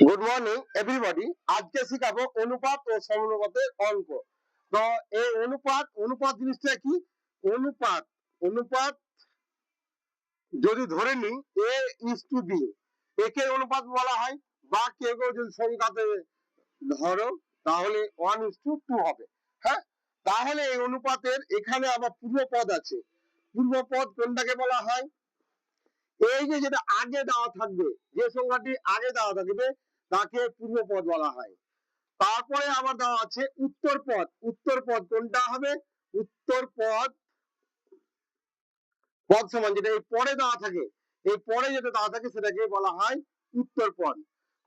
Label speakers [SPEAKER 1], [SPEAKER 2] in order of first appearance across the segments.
[SPEAKER 1] Good morning everybody আজকে শিখাবো অনুপাত ও সমানুপাতের অঙ্ক। তো এই অনুপাত অনুপাত জিনিসটা কি? অনুপাত অনুপাত যদি ধরে নিই এ ইস টু বি একে অনুপাত বলা হয় বা কেউ কেউ যদি সংখ্যাতে ধরো, তাহলে ওয়ান ইস টু টু হবে। হ্যাঁ? তাহলে এই অনুপাতের এখানে আবার পূর্বপদ আছে। পূর্বপদ কোনটাকে বলা হয়? এই যে যেটা আগে দেওয়া থাকবে, যে সংখ্যাটি আগে দেওয়া থাকবে তাকে পূর্বপদ বলা হয়। তারপরে আবার দেওয়া আছে উত্তর পদ উত্তর পদ কোনটা হবে? উত্তর পদ পদ সমান যেটা এই পরে দেওয়া থাকে। এই পরে যেটা দেওয়া থাকে সেটাকে বলা হয় উত্তর পদ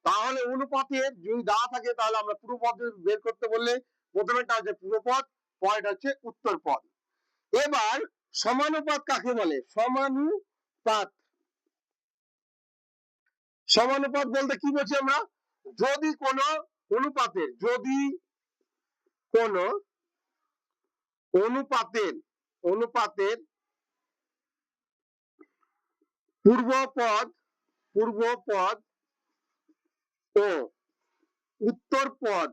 [SPEAKER 1] তাহলে অনুপাতের যদি দেওয়া থাকে তাহলে আমরা পূর্বপদ বের করতে বললে প্রথমেটা হচ্ছে পূর্বপদ, পরেরটা হচ্ছে উত্তর পদ এবার সমানুপাত কাকে বলে? সমানুপাত। সমানুপাত বলতে কি বলছি আমরা? যদি কোন অনুপাতের, যদি কোন অনুপাতের অনুপাতের পূর্বপদ পূর্বপদ ও উত্তর পদ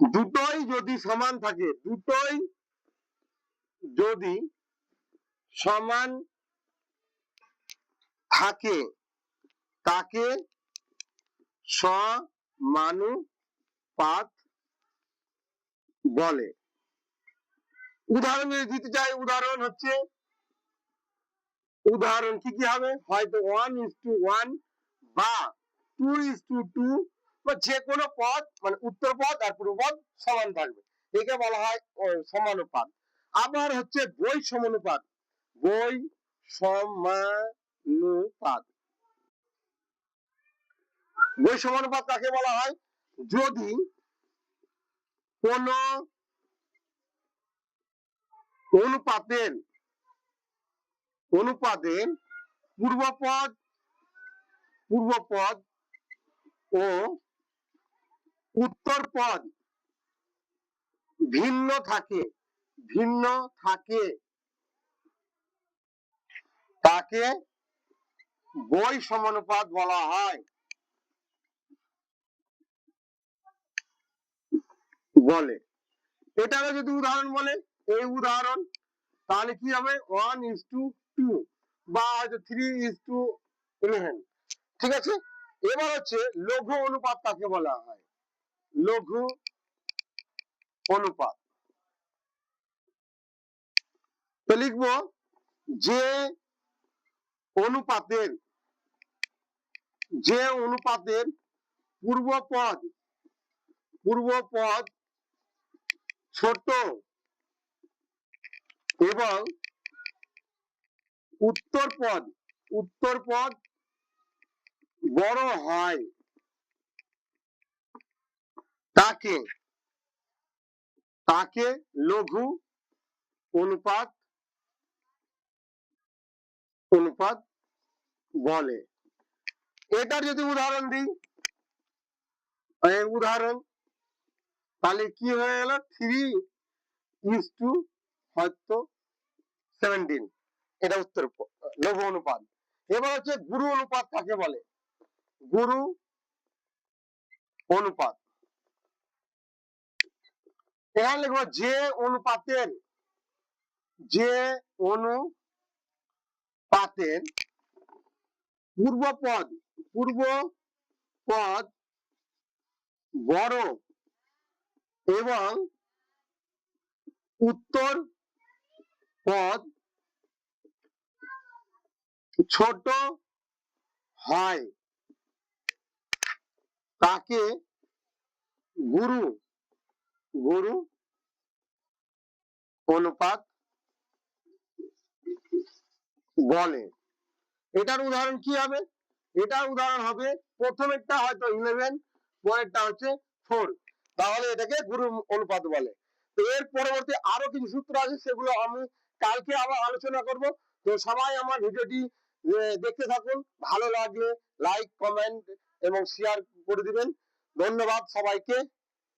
[SPEAKER 1] দুটোই যদি সমান থাকে, দুটোই যদি সমান থাকে। তাকে সমানুপাত বলে। উদাহরণ দিতে চাই, উদাহরণ হচ্ছে, উদাহরণ কি কি হবে? হয়তো ওয়ান ইস টু ওয়ান বা টু ইস টু টু বা যে কোনো পদ মানে উত্তর পদ আর পূর্ব পদ সমান থাকবে। একে বলা হয় সমানুপাত। আবার হচ্ছে বই সমানুপাত বই সমানুপাত বই সমানুপাত কাকে বলা হয়? যদি কোন অনুপাতের অনুপাতের পূর্বপদ পূর্বপদ ও উত্তর পদ ভিন্ন থাকে ভিন্ন থাকে, তাকে বই সমানুপাত বলা হয়। বলে। এটারও যদি উদাহরণ বলে, এই উদাহরণ, তাহলে কি হবে? ওয়ান ইস টু টু বা হয়তো থ্রি ইস টু ইলেভেন ঠিক আছে? এবার হচ্ছে লঘু অনুপাত কাকে বলা হয়? লঘু অনুপাত। তো লিখব যে অনুপাতের, যে অনুপাতের পূর্বপদ পূর্বপদ ছোট এবং উত্তর পদ উত্তর পদ বড় হয়। তাকে তাকে লঘু অনুপাত অনুপাত বলে। এটার যদি উদাহরণ দিই উদাহরণ, তাহলে কি হয়ে গেল? থ্রি ইস টু হয়তো সেভেন্টিন এটা উত্তর লঘু অনুপাত। এবার হচ্ছে গুরু অনুপাত কাকে বলে? গুরু অনুপাত। এখানে লিখব যে অনুপাতের, যে অনুপাতের পূর্বপদ পূর্ব পদ বড় এবং উত্তর পদ ছোট হয়। তাকে গুরু। গুরু অনুপাত বলে। এটার উদাহরণ কি হবে? এটার উদাহরণ হবে, প্রথমেরটা হয়তো ইলেভেন পরেরটা হচ্ছে ফোর তাহলে এটাকে গুরু অনুপাত বলে। তো এর পরবর্তী আরও কিছু সূত্র আছে, সেগুলো আমি কালকে আবার আলোচনা করব। তো সবাই আমার ভিডিওটি দেখতে থাকুন। ভালো লাগলে লাইক কমেন্ট এবং শেয়ার করে দিবেন। ধন্যবাদ সবাইকে।